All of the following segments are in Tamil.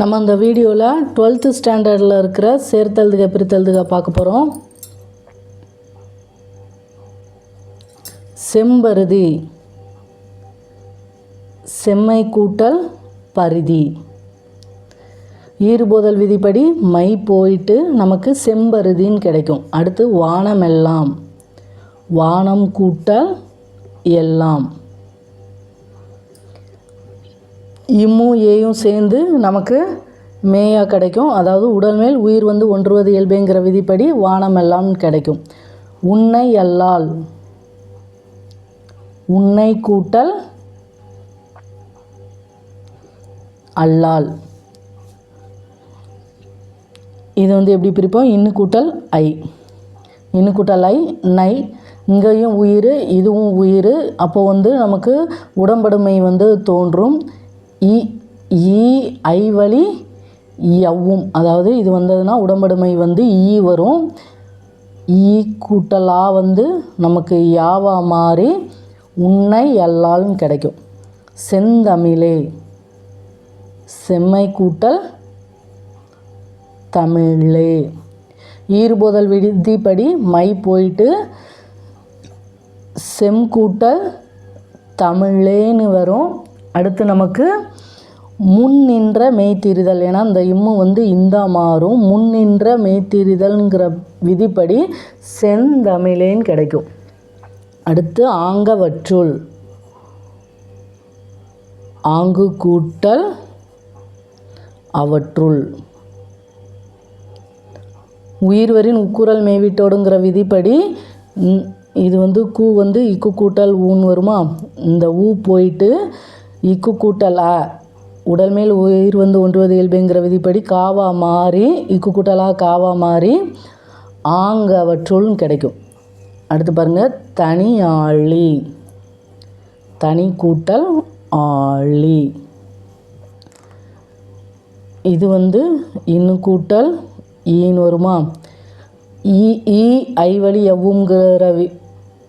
நம்ம அந்த வீடியோவில் டுவெல்த்து ஸ்டாண்டர்டில் இருக்கிற சேர்த்தெழுதுக பிரித்தெழுதுக பார்க்க போகிறோம் செம்பருதி. செம்மை கூட்டல் பரிதி. ஈறுபோதல் விதிப்படி மை போயிட்டு நமக்கு செம்பருதின்னு கிடைக்கும். அடுத்து வானமெல்லாம். வானம் கூட்டல் எல்லாம். இம்மும் ஏயும் சேர்ந்து நமக்கு மேயாக கிடைக்கும். அதாவது உடல் மேல் உயிர் வந்து ஒன்றுவது இயல்புங்கிற விதிப்படி வானமெல்லாம் கிடைக்கும். உன்னை அல்லால் உன்னை கூட்டல் அல்லால். இது வந்து எப்படி பிரிப்போம்? இன்னு கூட்டல் ஐ. இன்னு கூட்டல் ஐ நை. இங்கேயும் உயிர் இதுவும் உயிர். அப்போது வந்து நமக்கு உடம்படுமை வந்து தோன்றும். இ ஈ ஐ வழி எவ்வும் அதாவது இது வந்ததுன்னா உடம்படுமை வந்து ஈ வரும். ஈ கூட்டலா வந்து நமக்கு யாவா மாறி உன்னை எல்லாலும் கிடைக்கும். செந்தமிழே. செம்மை கூட்டல் தமிழே. ஈறுபோதல் விதிப்படி மை போயிட்டு செம் கூட்டல் தமிழேன்னு வரும். அடுத்து நமக்கு முன் நின்ற மெய்த்திரிதல். ஏன்னா அந்த இம்மு வந்து இந்தா மாறும். முன் நின்ற மெய்த்திரிதல்ங்கிற விதிப்படி செந்தமிழேன்னு கிடைக்கும். அடுத்து ஆங்கவற்றுள். ஆங்கு கூட்டல் அவற்றுள். உயிர்வரின் உக்குரல் மேவிட்டோடுங்கிற விதிப்படி இது வந்து கூ வந்து இக்கு கூட்டல் ஊன் வருமா? இந்த ஊ போயிட்டு இக்கு கூட்டல் அ உடல் மேல் உயிர் வந்து ஒன்றுவது இயல்புங்கிற விதிப்படி காவா மாறி இக்கு கூட்டலா காவா மாறி ஆங்கவற்றுள் கிடைக்கும். அடுத்து பாருங்கள் தனி ஆழி தனி கூட்டல் ஆழி. இது வந்து இன்னு கூட்டல் ஈன்னு வருமா? ஈ ஈ ஐ வழி எவ்வுங்கிற வி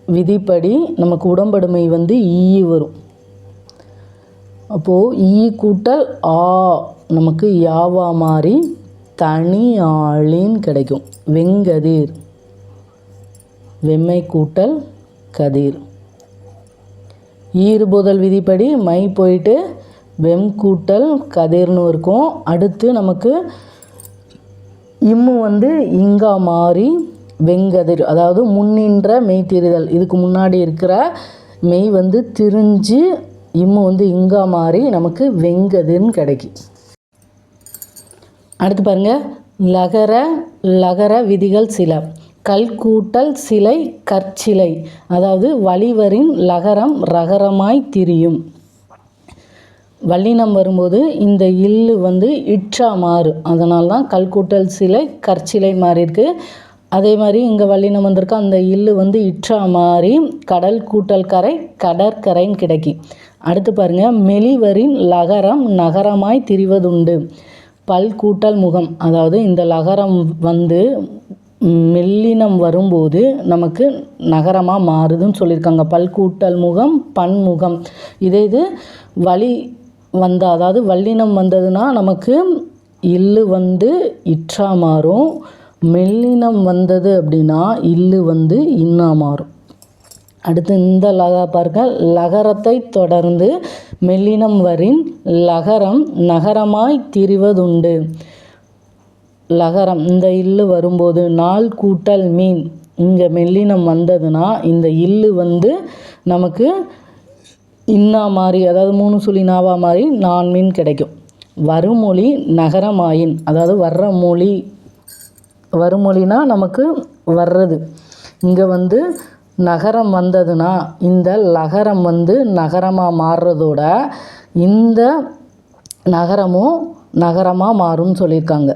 விதிப்படி நமக்கு உடம்படுமை வந்து ஈ வரும். அப்போது ஈ கூட்டல் ஆ. நமக்கு யாவா மாறி தனி ஆளின்னு கிடைக்கும். வெங்கதிர். வெம்மை கூட்டல் கதிர். ஈறுபோதல் விதிப்படி மை போயிட்டு வெம் கூட்டல் கதிர்னு இருக்கும். அடுத்து நமக்கு இம்மு வந்து இங்கா மாறி வெங்கதிர். அதாவது முன்னின்ற மெய் தெரிதல் இதுக்கு முன்னாடி இருக்கிற மெய் வந்து திரிஞ்சு இம்மு வந்து இங்கா மாறி நமக்கு வெங்கதுன்னு கிடைக்கும். அடுத்து பாருங்க. லகர லகர விதிகள் சில. கல்கூட்டல் சிலை கற்சிலை. அதாவது வழிவரின் லகரம் ரகரமாய் திரியும். வல்லினம் வரும்போது இந்த இல்லு வந்து இற்றா மாறு. அதனால தான் கல்கூட்டல் சிலை கற்சிலை மாறி இருக்கு அதே மாதிரி இங்கே வல்லினம் வந்திருக்கு அந்த இல்லு வந்து இற்றா மாறி கடல் கூட்டல் கரை கடற்கரைன்னு கிடைக்கும். அடுத்து பாருங்க மெலிவரின் லகரம் நகரமாய் திரிவதுண்டு. பல் கூட்டல் முகம். அதாவது இந்த லகரம் வந்து மெல்லினம் வரும்போது நமக்கு நகரமாக மாறுதுன்னு சொல்லியிருக்காங்க. பல் கூட்டல் முகம் பன்முகம் இதே இது வழி வந்த அதாவது வல்லினம் வந்ததுன்னா நமக்கு இல்லு வந்து இற்றா மாறும். மெல்லினம் வந்தது அப்படின்னா இல்லு வந்து இன்னா மாறும். அடுத்து இந்த லகா பாருங்க லகரத்தை தொடர்ந்து மெல்லினம் வரின் லகரம் நகரமாய் திரிவதுண்டு. லகரம் இந்த இல்லு வரும்போது நாள் கூட்டல் மீன். இங்கே மெல்லினம் வந்ததுன்னா இந்த இல்லு வந்து நமக்கு இன்னா மாதிரி அதாவது மூணு சுழி நாவா மாதிரி நான் மீன் கிடைக்கும். வருமொழி நகரமாயின் அதாவது வர்ற மொழி வருமொழினா நமக்கு வர்றது. இங்கே வந்து நகரம் வந்ததுன்னா இந்த லகரம் வந்து நகரமாக மாறுறதோட இந்த நகரமும் நகரமாக மாறும்னு சொல்லியிருக்காங்க.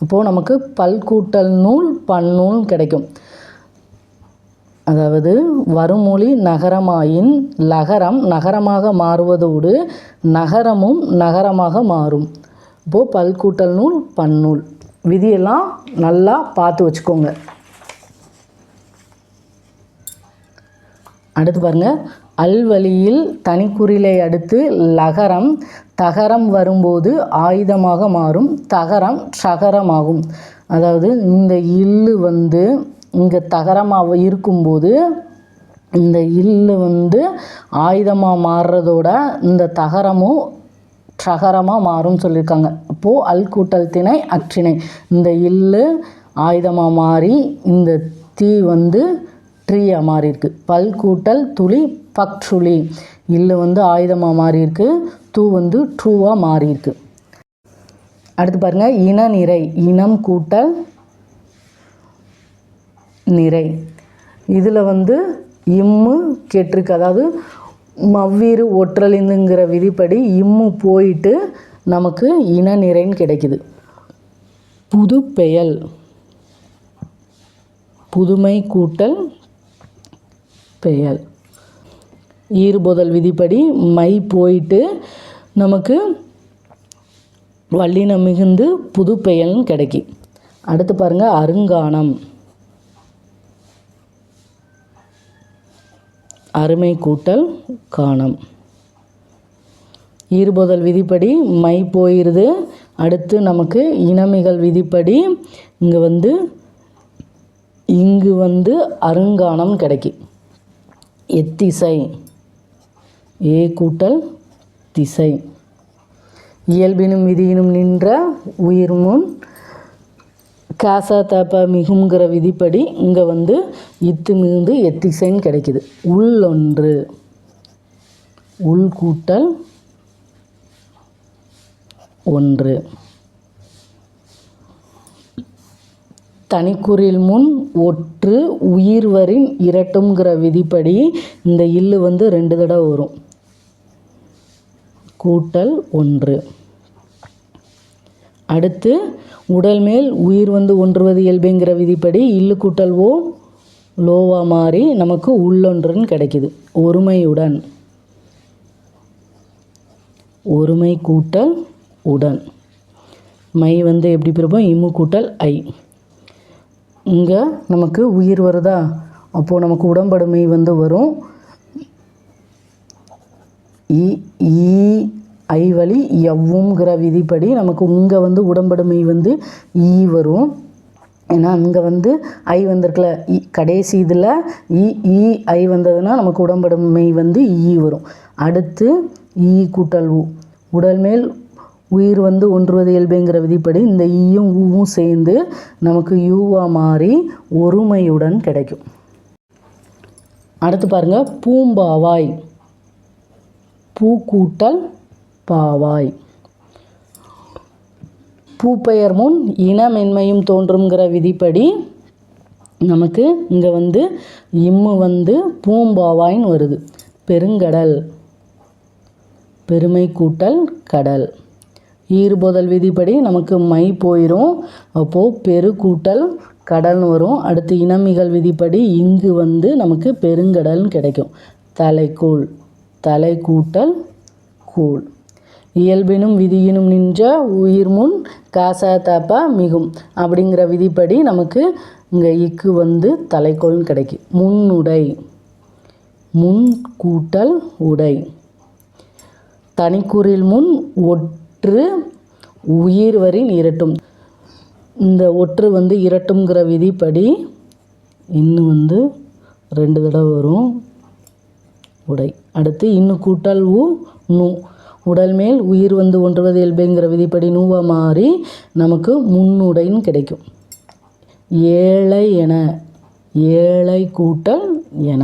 அப்போது நமக்கு பல்கூட்டல் நூல் பன்னூல் கிடைக்கும். அதாவது வருமொழி நகரமாயின் லகரம் நகரமாக மாறுவதோடு நகரமும் நகரமாக மாறும். இப்போது பல்கூட்டல் நூல் பன்னூல் விதியெல்லாம் நல்லா பார்த்து வச்சுக்கோங்க. அடுத்து பாருங்க. அல்வழியில் தனிக்குறிலை அடுத்து லகரம். தகரம் வரும்போது ஆயுதமாக மாறும். தகரம் சகரமாகும். அதாவது இந்த இல்லு வந்து இங்கே தகரமாக இருக்கும்போது இந்த இல்லு வந்து ஆயுதமாக மாறுறதோட இந்த தகரமும் சகரமாக மாறும்னு சொல்லியிருக்காங்க. அப்போது அல் கூட்டல் திணை அற்றிணை. இந்த இல்லு ஆயுதமாக மாறி இந்த தீ வந்து ட்ரீயாக மாறி இருக்குது பல் கூட்டல் துளி பக்ஷுளி. இல்லை வந்து ஆயுதமாக மாறி இருக்கு தூ வந்து ட்ரூவாக மாறி இருக்கு அடுத்து பாருங்க இன நிறை இனம் கூட்டல் நிறை. இதில் வந்து இம்மு கெட்டிருக்கு. அதாவது மவ்வீறு ஒற்றலிந்துங்கிற விதிப்படி இம்மு போயிட்டு நமக்கு இன நிறைன்னு கிடைக்குது. புது பெயல் புதுமை கூட்டல் பெயல் ஈறுபோதல் விதிப்படி மை போயிட்டு நமக்கு வல்லினம் மிகுந்து புது பெயல்னு கிடைக்கும் அடுத்து பாருங்க அருங்கானம் அருமை கூட்டல் காணம். ஈறுபோதல் விதிப்படி மை போயிடுது அடுத்து நமக்கு இனமிகள் விதிப்படி இங்கே வந்து இங்கு வந்து அருங்கானம் கிடைக்கும் எத்திசை. ஏ கூட்டல் திசை. இயல்பினும் விதியினும் நின்ற உயிர் முன் காசா தாப்பா மிகுங்கிற விதிப்படி இங்கே வந்து இத்து மிகுந்து எத்திசைன்னு கிடைக்குது. உள்ளொன்று. உள் கூட்டல் ஒன்று. தனிக்குறில் முன் ஒற்று உயிர்வரின் இரட்டுங்கிற விதிப்படி இந்த இல்லு வந்து ரெண்டு தடவை வரும். கூட்டல் ஒன்று. அடுத்து உடல் மேல் உயிர் வந்து ஒன்றுவது இயல்புங்கிற விதிப்படி இல்லு கூட்டல் ஓ லோவாக மாறி நமக்கு உள்ளொன்றுன்னு கிடைக்குது. ஒருமையுடன். ஒருமை கூட்டல் உடன். மை வந்து எப்படி பிறப்போம்? இம்மு கூட்டல் ஐ. இங்கே நமக்கு உயிர் வருதா? அப்போது நமக்கு உடம்படுமை வந்து வரும். இ ஈ ஐ வழி எவ்வுங்கிற விதிப்படி நமக்கு இங்கே வந்து உடம்படுமை வந்து ஈ வரும். ஏன்னா அங்கே வந்து ஐ வந்திருக்குல இ கடைசி இதில் இ ஈ ஐ வந்ததுன்னா நமக்கு உடம்படுமை வந்து ஈ வரும். அடுத்து ஈ கூட்டல் உ. உடல் மேல் உயிர் வந்து ஒன்றுவது இயல்புங்கிற விதிப்படி இந்த ஈயும் ஊவும் சேர்ந்து நமக்கு யூவாக மாறி ஒருமையுடன் கிடைக்கும். அடுத்து பாருங்க பூம்பாவாய். பூக்கூட்டல் பாவாய். பூப்பெயர் முன் இனமென்மையும் தோன்றுங்கிற விதிப்படி நமக்கு இங்கே வந்து இம்மு வந்து பூம்பாவாய்ன்னு வருது. பெருங்கடல் பெருமை கூட்டல் கடல். ஈறுபோதல் விதிப்படி நமக்கு மை போயிடும் அப்போது பெருக்கூட்டல் கடல்னு வரும். அடுத்து இனமிகள் விதிப்படி இங்கு வந்து நமக்கு பெருங்கடல்னு கிடைக்கும். தலைக்கூழ் தலை கூட்டல் கூழ். இயல்பினும் விதியினும் நின்ற உயிர் முன் காசா தாப்பா மிகும். அப்படிங்கிற விதிப்படி நமக்கு இங்கே இக்கு வந்து தலைக்கோள்னு கிடைக்கும் முன்னுடை முன் கூட்டல் உடை. தனிக்குறில் முன் ஒட் ஒற்று உயிர் வரின் இரட்டும். இந்த ஒற்று வந்து இரட்டுங்கிற விதிப்படி இன்னும் வந்து ரெண்டு தடவை வரும். உடை. அடுத்து இன்னும் கூட்டல் உ நூ. உடல் மேல் உயிர் வந்து ஒன்றுவது இயல்புங்கிற விதிப்படி நூவாக மாறி நமக்கு முன்னுடைன்னு கிடைக்கும். ஏழை என. ஏழை கூட்டல் என.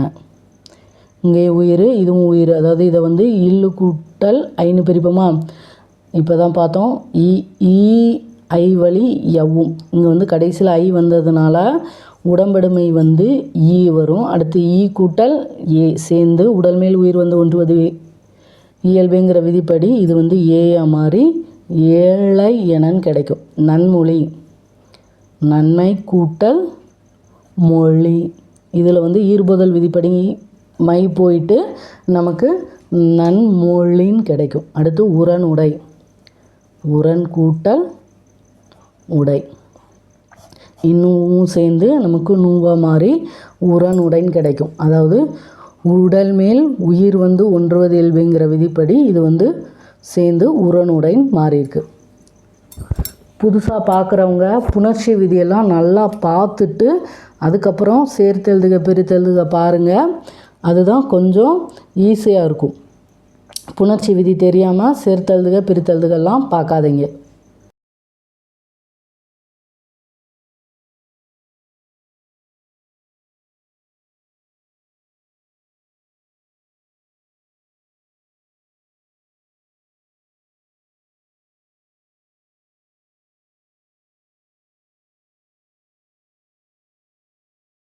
இங்கே உயிர் இதுவும் உயிர். அதாவது இதை வந்து இல்லு கூட்டல் ஐன்னு பிரிப்போமா? இப்போ தான் பார்த்தோம். இ ஈ ஐ வழி எவ்வும் இங்கே வந்து கடைசியில் ஐ வந்ததுனால உடம்படுமை வந்து ஈ வரும். அடுத்து ஈ கூட்டல் ஏ. சேர்ந்து உடல் மேல் உயிர் வந்து ஒன்றுவது இயல்புங்கிற விதிப்படி இது வந்து ஏயா மாறி ஏழை எனன்னு கிடைக்கும். நன்மொழி. நன்மை கூட்டல் மொழி. இதில் வந்து ஈர்புதல் விதிப்படி மை போயிட்டு நமக்கு நன்மொழின்னு கிடைக்கும். அடுத்து உரன் உரன் கூட்டல் உடை. இன்னும் சேர்ந்து நமக்கு நூவா மாறி உரன் உடைன்னு கிடைக்கும். அதாவது உடல் மேல் உயிர் வந்து ஒன்றுவது இயல்புங்கிற விதிப்படி இது வந்து சேர்ந்து உரனுடன் மாறியிருக்கு. புதுசாக பார்க்குறவங்க புணர்ச்சி விதியெல்லாம் நல்லா பார்த்துட்டு அதுக்கப்புறம் சேர்த்தெழுதுக பிரித்தெழுதுக பாருங்கள் அதுதான் கொஞ்சம் ஈஸியாக இருக்கும். புணர்ச்சி விதி தெரியாமல் சேர்த்தழுதுக பிரித்தழுதுகள்லாம் பார்க்காதீங்க.